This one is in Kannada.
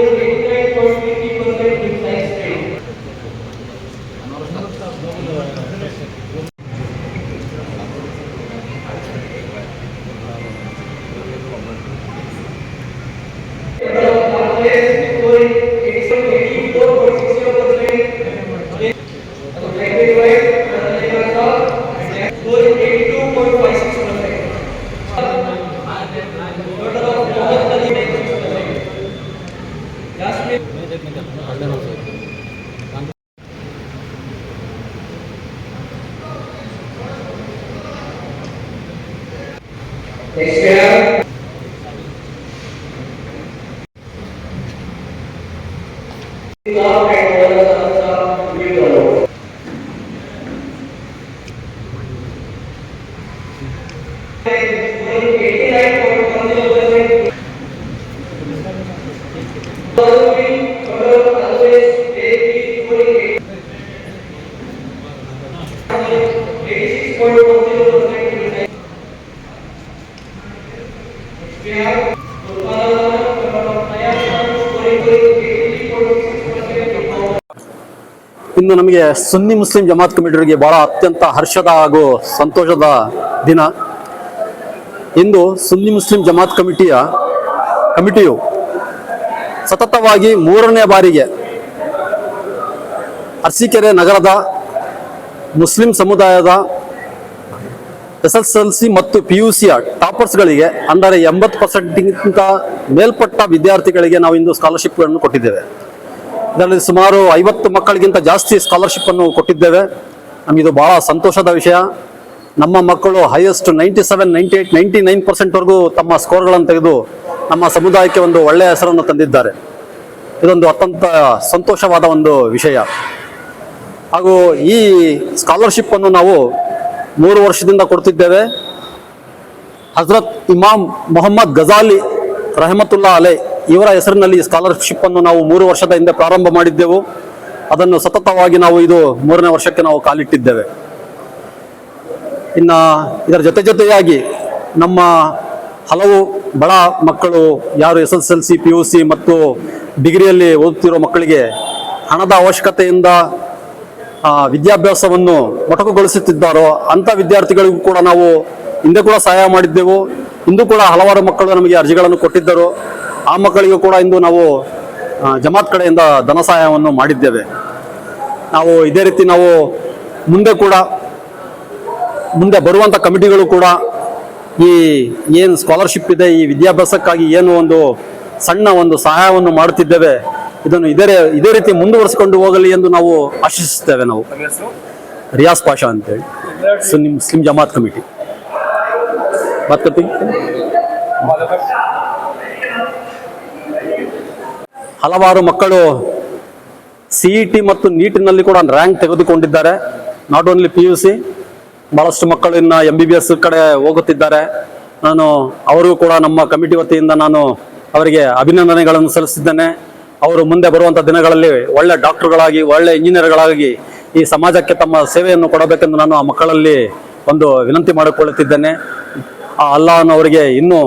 de Expel. Stop and hold on stop window. Eighty-six point one zero percent. ಇಂದು ನಮಗೆ ಸುನ್ನಿ ಮುಸ್ಲಿಂ ಜಮಾತ್ ಕಮಿಟಿಯವರಿಗೆ ಬಹಳ ಅತ್ಯಂತ ಹರ್ಷದ ಹಾಗೂ ಸಂತೋಷದ ದಿನ. ಇಂದು ಸುನ್ನಿ ಮುಸ್ಲಿಂ ಜಮಾತ್ ಕಮಿಟಿಯ ಕಮಿಟಿಯು ಸತತವಾಗಿ ಮೂರನೇ ಬಾರಿಗೆ ಅರಸೀಕೆರೆ ನಗರದ ಮುಸ್ಲಿಂ ಸಮುದಾಯದ ಎಸ್ ಎಸ್ ಎಲ್ ಸಿ ಮತ್ತು ಪಿ ಯು ಸಿಯ ಟಾಪರ್ಸ್ಗಳಿಗೆ ಅಂದರೆ ಎಂಬತ್ತು ಪರ್ಸೆಂಟ್ಗಿಂತ ಮೇಲ್ಪಟ್ಟ ವಿದ್ಯಾರ್ಥಿಗಳಿಗೆ ನಾವು ಇಂದು ಸ್ಕಾಲರ್ಶಿಪ್ಗಳನ್ನು ಕೊಟ್ಟಿದ್ದೇವೆ. ಇದರಲ್ಲಿ ಸುಮಾರು ಐವತ್ತು ಮಕ್ಕಳಿಗಿಂತ ಜಾಸ್ತಿ ಸ್ಕಾಲರ್ಶಿಪ್ ಅನ್ನು ಕೊಟ್ಟಿದ್ದೇವೆ. ನಮಗಿದು ಬಹಳ ಸಂತೋಷದ ವಿಷಯ. ನಮ್ಮ ಮಕ್ಕಳು highest ninety seven ninety eight ninety nine ಪರ್ಸೆಂಟ್ವರೆಗೂ ತಮ್ಮ ಸ್ಕೋರ್ಗಳನ್ನು ತೆಗೆದು ನಮ್ಮ ಸಮುದಾಯಕ್ಕೆ ಒಂದು ಒಳ್ಳೆಯ ಹೆಸರನ್ನು ತಂದಿದ್ದಾರೆ. ಇದೊಂದು ಅತ್ಯಂತ ಸಂತೋಷವಾದ ಒಂದು ವಿಷಯ. ಹಾಗೂ ಈ ಸ್ಕಾಲರ್ಶಿಪ್ ಅನ್ನು ನಾವು ಮೂರು ವರ್ಷದಿಂದ ಕೊಡ್ತಿದ್ದೇವೆ. ಹಜರತ್ ಇಮಾಮ್ ಮೊಹಮ್ಮದ್ ಗಜಾಲಿ ರಹಮತುಲ್ಲಾ ಅಲೆ ಇವರ ಹೆಸರಿನಲ್ಲಿ ಸ್ಕಾಲರ್ಶಿಪ್ ಅನ್ನು ನಾವು ಮೂರು ವರ್ಷದ ಹಿಂದೆ ಪ್ರಾರಂಭ ಮಾಡಿದ್ದೆವು. ಅದನ್ನು ಸತತವಾಗಿ ನಾವು ಇದು ಮೂರನೇ ವರ್ಷಕ್ಕೆ ನಾವು ಕಾಲಿಟ್ಟಿದ್ದೇವೆ. ಇನ್ನು ಇದರ ಜೊತೆ ಜೊತೆಯಾಗಿ ನಮ್ಮ ಹಲವು ಬಡ ಮಕ್ಕಳು, ಯಾರು S S L C P U C ಮತ್ತು ಡಿಗ್ರಿಯಲ್ಲಿ ಓದುತ್ತಿರೋ ಮಕ್ಕಳಿಗೆ ಹಣದ ಅವಶ್ಯಕತೆಯಿಂದ ವಿದ್ಯಾಭ್ಯಾಸವನ್ನು ಮೊಟಕುಗೊಳಿಸುತ್ತಿದ್ದಾರೋ ಅಂಥ ವಿದ್ಯಾರ್ಥಿಗಳಿಗೂ ಕೂಡ ನಾವು ಹಿಂದೆ ಕೂಡ ಸಹಾಯ ಮಾಡಿದ್ದೆವು. ಇಂದು ಕೂಡ ಹಲವಾರು ಮಕ್ಕಳು ನಮಗೆ ಅರ್ಜಿಗಳನ್ನು ಕೊಟ್ಟಿದ್ದರು. ಆ ಮಕ್ಕಳಿಗೂ ಕೂಡ ಇಂದು ನಾವು ಜಮಾತ್ ಕಡೆಯಿಂದ ಧನ ಸಹಾಯವನ್ನು ಮಾಡಿದ್ದೇವೆ. ನಾವು ಇದೇ ರೀತಿ ನಾವು ಮುಂದೆ ಕೂಡ ಮುಂದೆ ಬರುವಂಥ ಕಮಿಟಿಗಳು ಕೂಡ ಈ ಏನು ಸ್ಕಾಲರ್ಶಿಪ್ ಇದೆ ಈ ವಿದ್ಯಾಭ್ಯಾಸಕ್ಕಾಗಿ ಏನು ಒಂದು ಸಣ್ಣ ಒಂದು ಸಹಾಯವನ್ನು ಮಾಡುತ್ತಿದ್ದೇವೆ ಇದನ್ನು ಇದೇ ಇದೇ ರೀತಿ ಮುಂದುವರಿಸಿಕೊಂಡು ಹೋಗಲಿ ಎಂದು ನಾವು ಆಶಿಸುತ್ತೇವೆ ನಾವು. ರಿಯಾಸ್ ಪಾಷಾ ಅಂತೇಳಿ. Sunni Muslim Jamaat committee. ಮತ್ತೆ ಹಲವಾರು ಮಕ್ಕಳು ಸಿ ಇ ಟಿ ಮತ್ತು ನೀಟಿನಲ್ಲಿ ಕೂಡ ರ್ಯಾಂಕ್ ತೆಗೆದುಕೊಂಡಿದ್ದಾರೆ. Not only P U C ಬಹಳಷ್ಟು ಮಕ್ಕಳು ಇನ್ನು ಎಂ ಬಿ ಬಿ ಎಸ್ ಕಡೆ ಹೋಗುತ್ತಿದ್ದಾರೆ. ನಾನು ಅವರಿಗೂ ಕೂಡ ನಮ್ಮ ಕಮಿಟಿ ವತಿಯಿಂದ ನಾನು ಅವರಿಗೆ ಅಭಿನಂದನೆಗಳನ್ನು ಸಲ್ಲಿಸಿದ್ದೇನೆ. ಅವರು ಮುಂದೆ ಬರುವಂಥ ದಿನಗಳಲ್ಲಿ ಒಳ್ಳೆ ಡಾಕ್ಟರ್ಗಳಾಗಿ ಒಳ್ಳೆ ಇಂಜಿನಿಯರ್ಗಳಾಗಿ ಈ ಸಮಾಜಕ್ಕೆ ತಮ್ಮ ಸೇವೆಯನ್ನು ಕೊಡಬೇಕೆಂದು ನಾನು ಆ ಮಕ್ಕಳಲ್ಲಿ ಒಂದು ವಿನಂತಿ ಮಾಡಿಕೊಳ್ಳುತ್ತಿದ್ದೇನೆ. ಆ ಅವರಿಗೆ ಇನ್ನೂ